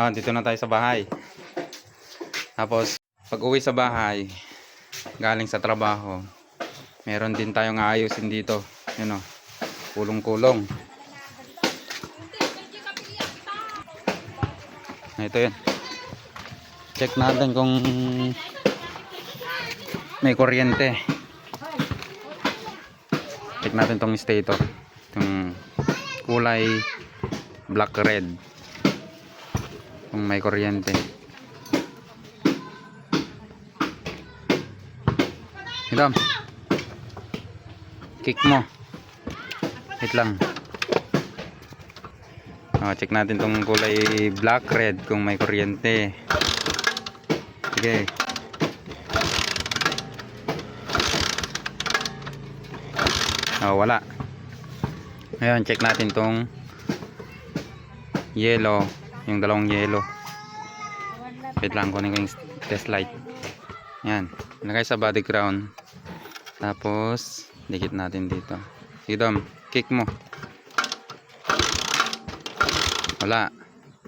Ah, dito na tayo sa bahay. Tapos, pag uwi sa bahay, galing sa trabaho, meron din tayong aayusin dito. Yun o, kulong-kulong. Ah, Ito yun. Check natin kung may kuryente. Check natin tong stator. Itong kulay black red. Kung may kuryente. Hidam. Kick mo. Wait lang. Oh, check natin tong kulay black red kung may kuryente. Sige. Oh, wala. Ngayon, check natin tong yellow. Yung dalawang yellow. Wait lang, kunin ko yung test light. Yan. Lagay sa body crown. Tapos, dikit natin dito. Sige, Dom. Kick mo. Wala.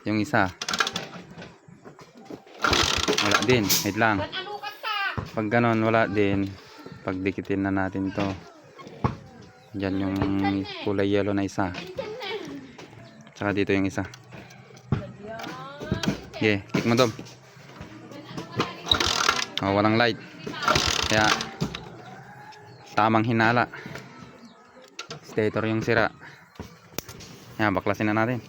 Yung isa. Wala din. Wait lang. Pag ganon, wala din. Pagdikitin na natin to. Diyan yung kulay yellow na isa. Tsaka dito yung isa. Okay, kick mo dom. Oh, walang light. Kaya tamang hinala. Stator yung sira. Yan, baklasin na natin.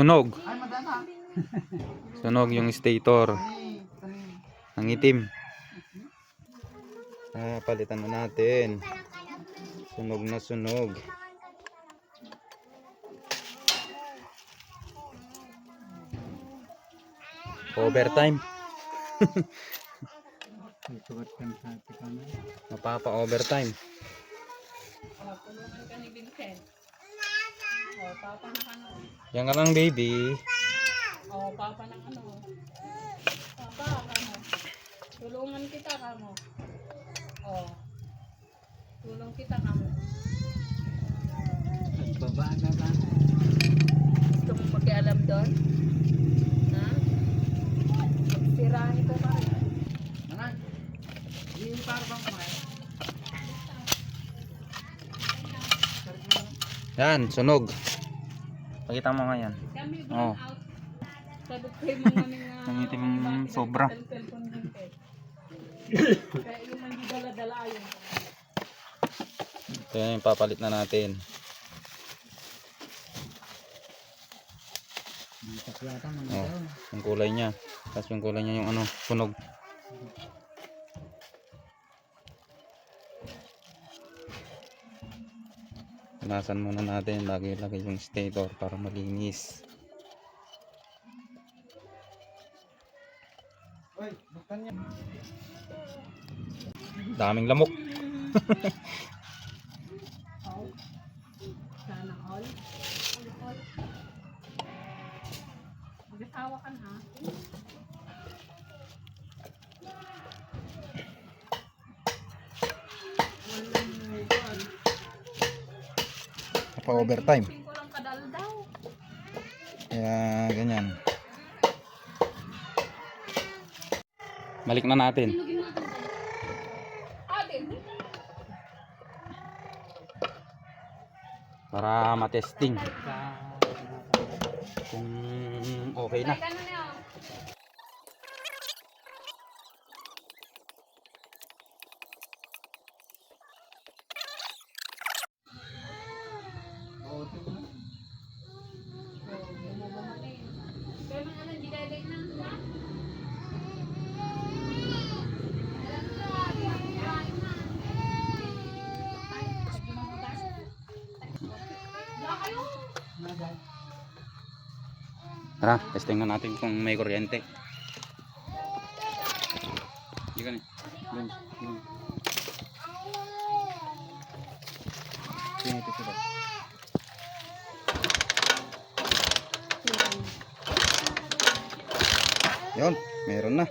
Sunog. Sunog yung stator. Ang itim. Ah, palitan na natin. Sunog na sunog. Overtime. Mapapa overtime. Oh, tulungan ka ni Vincent. Oh, papa. Yan ka lang baby. Oh, papa ng ano. Papa, ano. Tulungan kita kamo. Oh. Tulong kita kamo. Baba na Yan, sunog. Pakita mo nga yan. Kami Oh. Ang itim sobra. Ito yung papalit na natin. Oh, yung kulay niya. Tapos yung kulay niya yung ano, sunog. Punasan muna natin bago ilagay yung stator para malinis. Daming lamok. Sana all. All, all. Ka na. Pa overtime. Kaya ganyan. Balik na natin. Para matesting kung okay na. Try ka na niya. Oo, tingnan. Kaya mga ano, di daday na. Wala kayo. Nagay. Tara, testing na natin kung may kuryente. Hindi ka na. Dun, dun. Pinito sila. Yun, meron na.